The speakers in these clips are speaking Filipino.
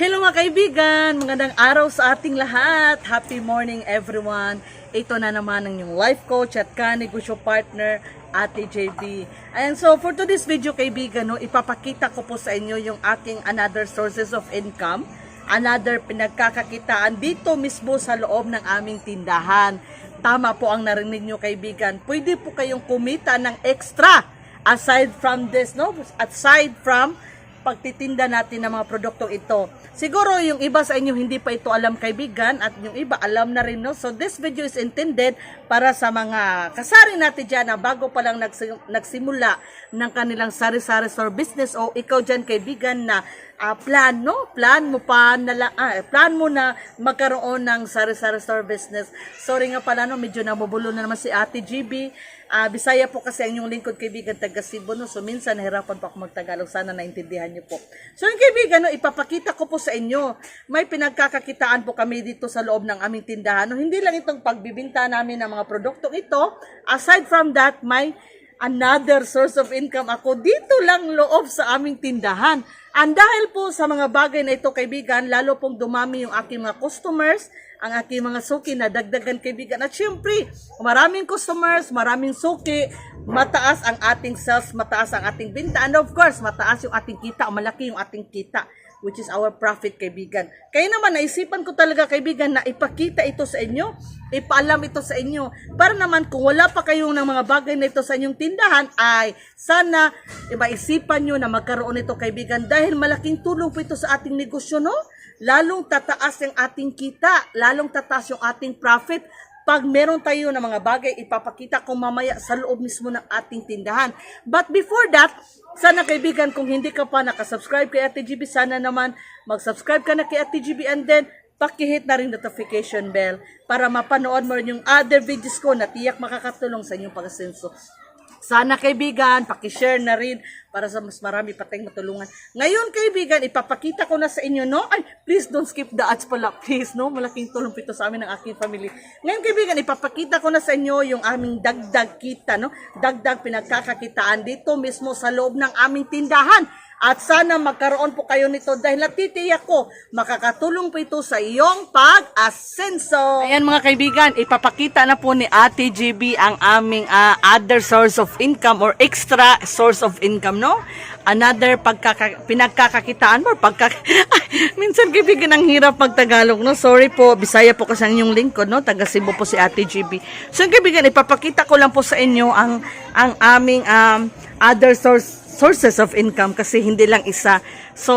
Hello mga kaibigan! Magandang araw sa ating lahat! Happy morning everyone! Ito na naman ang yung life coach at ka-negosyo partner, Ate JB. And so for today's video kaibigan, no, ipapakita ko po sa inyo yung aking another sources of income, another pinagkakakitaan dito mismo sa loob ng aming tindahan. Tama po ang narinig nyo kaibigan. Pwede po kayong kumita ng extra aside from this, no? Aside from pagtitinda natin ng mga produktong ito. Siguro yung iba sa inyo hindi pa ito alam kaibigan at yung iba alam na rin no. So this video is intended para sa mga kasari natin dyan na bago pa lang nagsi- nagsimula ng kanilang sari-sari store business o ikaw dyan kaibigan na ah, plan no, plan mo pa na ah, plan mo na magkaroon ng sari-sari store business. Sorry nga pala no, medyo nabubulo na naman si Ate GB. Ah, Bisaya po kasi ang inyong lingkod kaibigan taga Cebu no. So minsan nahirapan pa ako magtagalog. Sana naintindihan niyo po. So yung kaibigan no, ipapakita ko po sa inyo. May pinagkakakitaan po kami dito sa loob ng aming tindahan. No, hindi lang itong pagbibinta namin ng mga produktong ito. Aside from that, may another source of income ako dito lang loob sa aming tindahan. And dahil po sa mga bagay na ito kaibigan, lalo pong dumami yung aking mga customers, ang aking mga suki na dagdagan kaibigan. At syempre, maraming customers, maraming suki, mataas ang ating sales, mataas ang ating binta. And of course, mataas yung ating kita, malaki yung ating kita which is our profit kaibigan. Kaya naman naisipan ko talaga kaibigan na ipakita ito sa inyo, ipaalam ito sa inyo para naman kung wala pa kayong ng mga bagay na ito sa inyong tindahan ay sana maisipan nyo na magkaroon ito kaibigan dahil malaking tulong po ito sa ating negosyo no? Lalong tataas yung ating kita, lalong tataas yung ating profit pag meron tayo ng mga bagay, ipapakita ko mamaya sa loob mismo ng ating tindahan. But before that, sana kaibigan, kung hindi ka pa nakasubscribe kay Ate GB, sana naman mag-subscribe ka na kay Ate GB and then pakihit na rin notification bell para mapanood mo rin yung other videos ko na tiyak makakatulong sa inyong pag-asenso. Sana kaibigan, pakishare na rin para sa mas marami pa tayong matulungan. Ngayon kaibigan, ipapakita ko na sa inyo, no? Ay, please don't skip the ads pala, please, no? Malaking tulong po ito sa amin ng aking family. Ngayon kaibigan, ipapakita ko na sa inyo yung aming dagdag kita, no? Dagdag pinagkakakitaan dito mismo sa loob ng aming tindahan. At sana magkaroon po kayo nito dahil natitiyak ko, makakatulong po ito sa iyong pag-asenso. Ayan mga kaibigan, ipapakita na po ni Ate GB ang aming ah, other source of income or extra source of income, no? Another pagkaka, pinagkakakitaan mo, pagka, minsan kaibigan ang hirap magtagalog, no? Sorry po, Bisaya po kasi ang inyong lingkod, no? Taga Cebu po si Ate GB. So kaibigan, ipapakita ko lang po sa inyo ang, ang aming um, other source sources of income kasi hindi lang isa. So,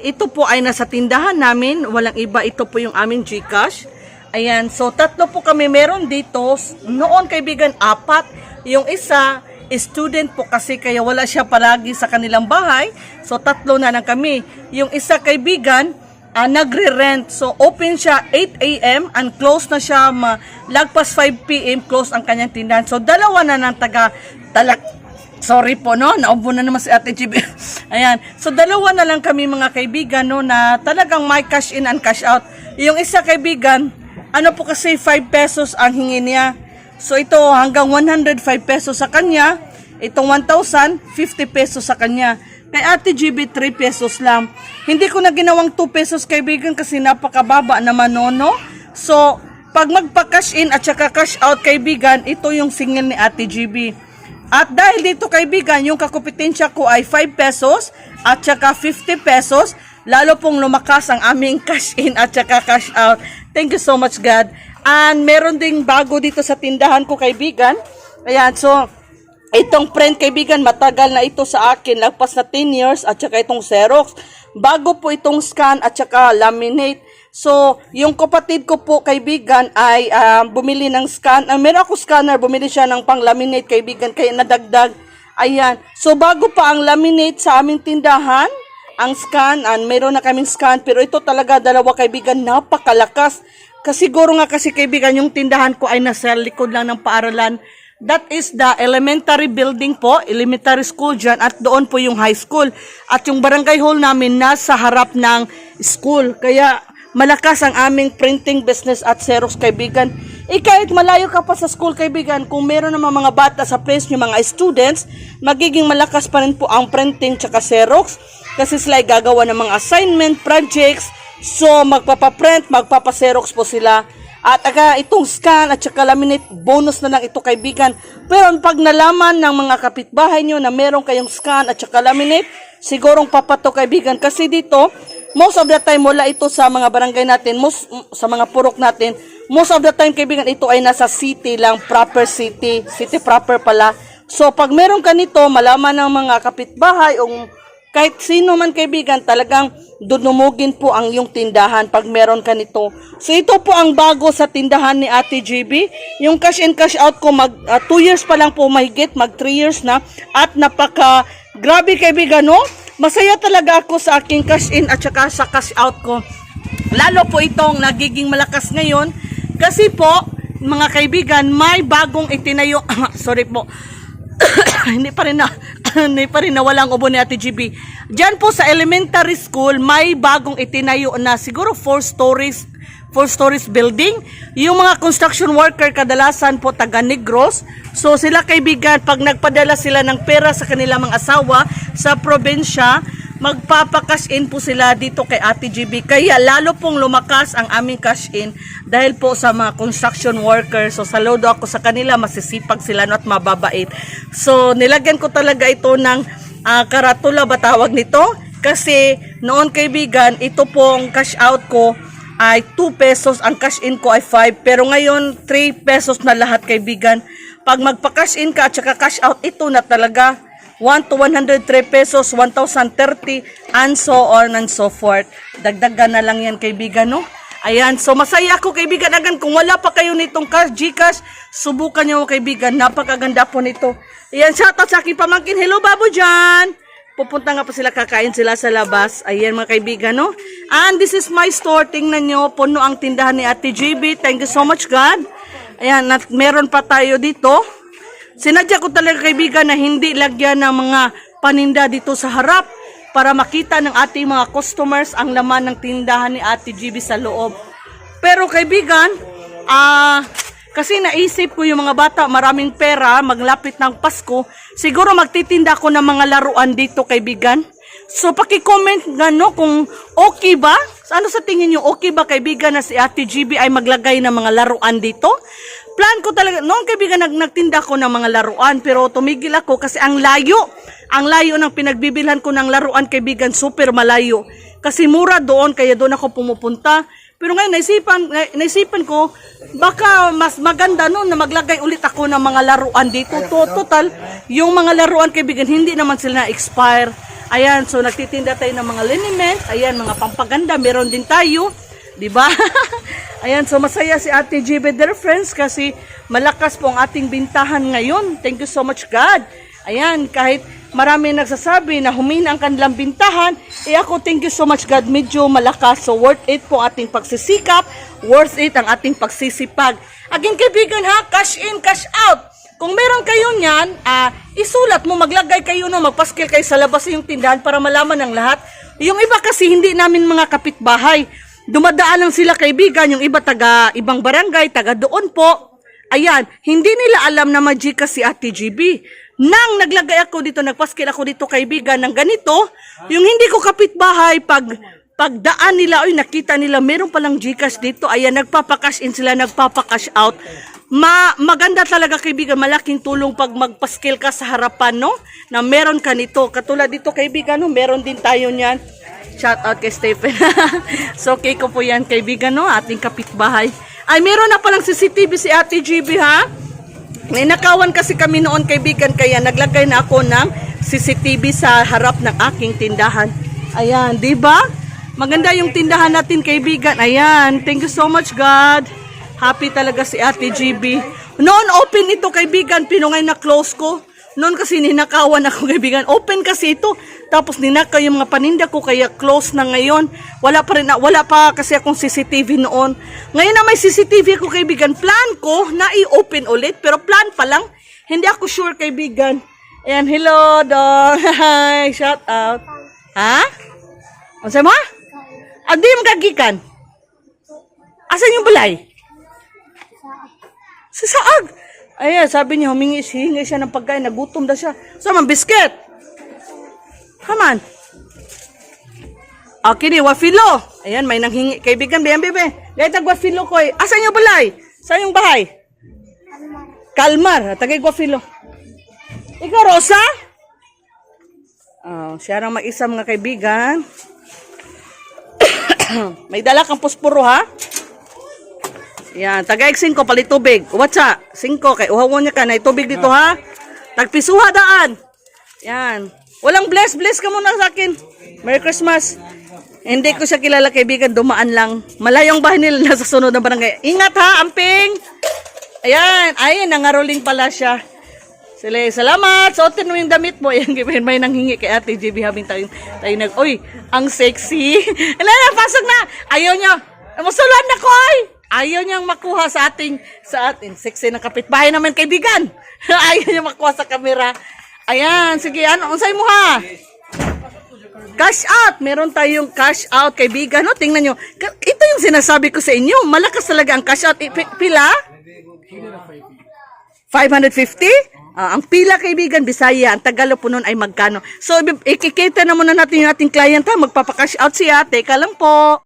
ito po ay nasa tindahan namin. Walang iba. Ito po yung aming Gcash. Ayan. So, tatlo po kami meron dito. Noon, kaibigan, apat. Yung isa, student po kasi kaya wala siya palagi sa kanilang bahay. So, tatlo na lang kami. Yung isa, kaibigan, ah, nagre-rent. So, open siya 8 a.m. and close na siya ma lagpas 5 p.m. close ang kanyang tindahan. So, dalawa na ng taga talak Sorry po, no? Naubo na naman si Ate Chibi. Ayan. So, dalawa na lang kami mga kaibigan, no? Na talagang may cash in and cash out. Yung isa kaibigan, ano po kasi 5 pesos ang hingi niya. So, ito hanggang 105 pesos sa kanya. Itong 1,000, 50 pesos sa kanya. Kay Ate GB, 3 pesos lang. Hindi ko na ginawang 2 pesos kaibigan kasi napakababa naman, no? no? So, pag magpa-cash in at saka cash out kaibigan, ito yung singil ni Ate GB. At dahil dito kaibigan, yung kakupitensya ko ay 5 pesos at saka 50 pesos, lalo pong lumakas ang aming cash in at saka cash out. Thank you so much God. And meron ding bago dito sa tindahan ko kaibigan. Ayan, so itong print kaibigan, matagal na ito sa akin, lagpas na 10 years at saka itong Xerox. Bago po itong scan at saka laminate. So, yung kapatid ko po, kaibigan, ay ah, bumili ng scan. Uh, meron ako scanner, bumili siya ng pang-laminate, kaibigan, kaya nadagdag. Ayan. So, bago pa ang laminate sa aming tindahan, ang scan, and meron na kaming scan, pero ito talaga, dalawa kaibigan, napakalakas. Kasi siguro nga kasi kaibigan, yung tindahan ko ay nasa likod lang ng paaralan. That is the elementary building po, elementary school dyan, at doon po yung high school. At yung barangay hall namin nasa harap ng school. Kaya malakas ang aming printing business at Xerox kaibigan. Eh kahit malayo ka pa sa school kaibigan, kung meron naman mga bata sa place nyo, mga students, magiging malakas pa rin po ang printing tsaka Xerox. kasi sila ay gagawa ng mga assignment, projects. So, magpapaprint, magpapaserox po sila. At aga, itong scan at saka laminate, bonus na lang ito kaibigan. Pero pag nalaman ng mga kapitbahay nyo na meron kayong scan at saka laminate, sigurong papato kaibigan. Kasi dito, most of the time wala ito sa mga barangay natin, most, sa mga purok natin. Most of the time kaibigan, ito ay nasa city lang, proper city, city proper pala. So pag meron ka nito, malaman ng mga kapitbahay o kahit sino man kaibigan, talagang dunumugin po ang iyong tindahan pag meron ka nito. So ito po ang bago sa tindahan ni Ate GB. Yung cash in cash out ko mag 2 years pa lang po mahigit, mag 3 years na at napaka grabe kaibigan no. Masaya talaga ako sa aking cash in at saka sa cash out ko. Lalo po itong nagiging malakas ngayon kasi po mga kaibigan, may bagong itinayo. Sorry po. hindi pa rin na hindi pa rin nawala ang ubo ni Ate GB. Diyan po sa elementary school, may bagong itinayo na siguro 4 stories 4 stories building. Yung mga construction worker kadalasan po taga Negros. So sila kaibigan, pag nagpadala sila ng pera sa kanilang mga asawa sa probinsya, magpapakas in po sila dito kay Ate GB. Kaya lalo pong lumakas ang aming cash in dahil po sa mga construction workers. So saludo ako sa kanila, masisipag sila no, at mababait. So nilagyan ko talaga ito ng ah, karatula ba tawag nito? Kasi noon kaibigan, ito pong cash out ko ay 2 pesos, ang cash in ko ay 5, pero ngayon 3 pesos na lahat kaibigan. Pag magpa-cash in ka at saka cash out, ito na talaga 1 to 103 pesos, 1,030, and so on and so forth. Dagdagan na lang yan kaibigan, no? Ayan, so masaya ako kaibigan agan kung wala pa kayo nitong cash, Gcash, subukan nyo kaibigan, napakaganda po nito. Ayan, shoutout sa aking pamangkin, hello babo dyan! Pupunta nga pa sila, kakain sila sa labas. Ayan mga kaibigan, no? And this is my store. Tingnan nyo, puno ang tindahan ni Ate JB. Thank you so much, God. Ayan, at meron pa tayo dito. Sinadya ko talaga kaibigan na hindi lagyan ng mga paninda dito sa harap para makita ng ating mga customers ang laman ng tindahan ni Ate GB sa loob. Pero kaibigan, ah kasi naisip ko yung mga bata maraming pera, maglapit ng Pasko, siguro magtitinda ko ng mga laruan dito kaibigan. So paki-comment nga no kung okay ba? Ano sa tingin niyo okay ba kaibigan na si Ate GB ay maglagay ng mga laruan dito? Plan ko talaga, noong kaibigan nag, nagtinda ko ng mga laruan pero tumigil ako kasi ang layo. Ang layo ng pinagbibilhan ko ng laruan kaibigan, super malayo. Kasi mura doon kaya doon ako pumupunta. Pero ngayon naisipan, na- naisipan ko baka mas maganda noon na maglagay ulit ako ng mga laruan dito. To, total, yung mga laruan kaibigan hindi naman sila na-expire. Ayan, so nagtitinda tayo ng mga liniment, ayan mga pampaganda, meron din tayo. 'di ba? Ayan, so masaya si Ate GB dear friends kasi malakas po ang ating bintahan ngayon. Thank you so much God. Ayan, kahit marami nagsasabi na humina ang kanilang bintahan, eh ako thank you so much God, medyo malakas. So worth it po ating pagsisikap, worth it ang ating pagsisipag. Again kaibigan ha, cash in, cash out. Kung meron kayo niyan, ah, isulat mo, maglagay kayo no, magpaskil kayo sa labas yung tindahan para malaman ng lahat. Yung iba kasi hindi namin mga kapitbahay. Dumadaan lang sila kaibigan, yung iba taga ibang barangay, taga doon po. Ayan, hindi nila alam na magika si Ate GB. Nang naglagay ako dito, nagpaskil ako dito kaibigan ng ganito, yung hindi ko kapitbahay, pag pagdaan nila, oy nakita nila, meron palang Gcash dito, ayan, nagpapakash in sila, nagpapakash out. Ma maganda talaga kaibigan, malaking tulong pag magpaskil ka sa harapan, no? Na meron ka nito. Katulad dito kaibigan, no? Meron din tayo niyan. Shout out kay Stephen. so, okay ko po yan, kaibigan, no? Ating kapitbahay. Ay, meron na palang CCTV si Ate GB, ha? May nakawan kasi kami noon, kaibigan, kaya naglagay na ako ng CCTV sa harap ng aking tindahan. Ayan, di ba? Maganda yung tindahan natin, kaibigan. Ayan, thank you so much, God. Happy talaga si Ate GB. Noon, open ito, kaibigan, pinungay na close ko. Noon kasi ninakawan ako kaibigan. Open kasi ito. Tapos ninakaw yung mga paninda ko kaya close na ngayon. Wala pa rin wala pa kasi akong CCTV noon. Ngayon na may CCTV ako kaibigan. Plan ko na i-open ulit pero plan pa lang. Hindi ako sure kaibigan. Ayan, hello dog. Hi, shout out. Ha? Ano sa mo? Ah, di mo kagikan. Asan yung balay? Sa saag. Ayan, sabi niya, humingi hingi siya ng pagkain, nagutom na siya. Sa man, bisket. Come on. Okay ni, wafilo. Ayan, may nanghingi. Kaibigan, biyan, bebe. Gaya tag wafilo ko eh. Asan yung balay? Saan yung bahay? Kalmar. Tagay wafilo. Ikaw, Rosa? Oh, siya lang mag-isa mga kaibigan. may dala kang puspuro, ha? Yan, tagay 5 palit tubig. What's up? 5 kay uhawon niya ka na tubig dito ha. Tagpisuha daan. Yan. Walang bless bless ka muna sa akin. Merry Christmas. Hindi ko siya kilala kaibigan, dumaan lang. Malayong bahay nila nasa sunod na barangay. Ingat ha, amping. Ayan, ay nangaroling pala siya. Sila, salamat. Suotin mo yung damit mo. Ayan, given may nanghingi kay Ate JB habing tayo, tayo nag, Uy, ang sexy. Ala na, pasok na. Ayaw niya. Musulan na ko, ay. Ayaw niyang makuha sa ating, sa ating sexy na kapitbahay naman, kaibigan. Ayaw niya makuha sa kamera. Ayan, sige, ano, unsay mo ha? Cash out! Meron tayong cash out, kaibigan. No? Tingnan nyo. Ito yung sinasabi ko sa inyo. Malakas talaga ang cash out. I- pi- Pila? 550? Ah, ang pila kaibigan, Bisaya, ang Tagalog po nun ay magkano. So, ikikita na muna natin yung ating client ha, magpapakash out siya. Teka lang po.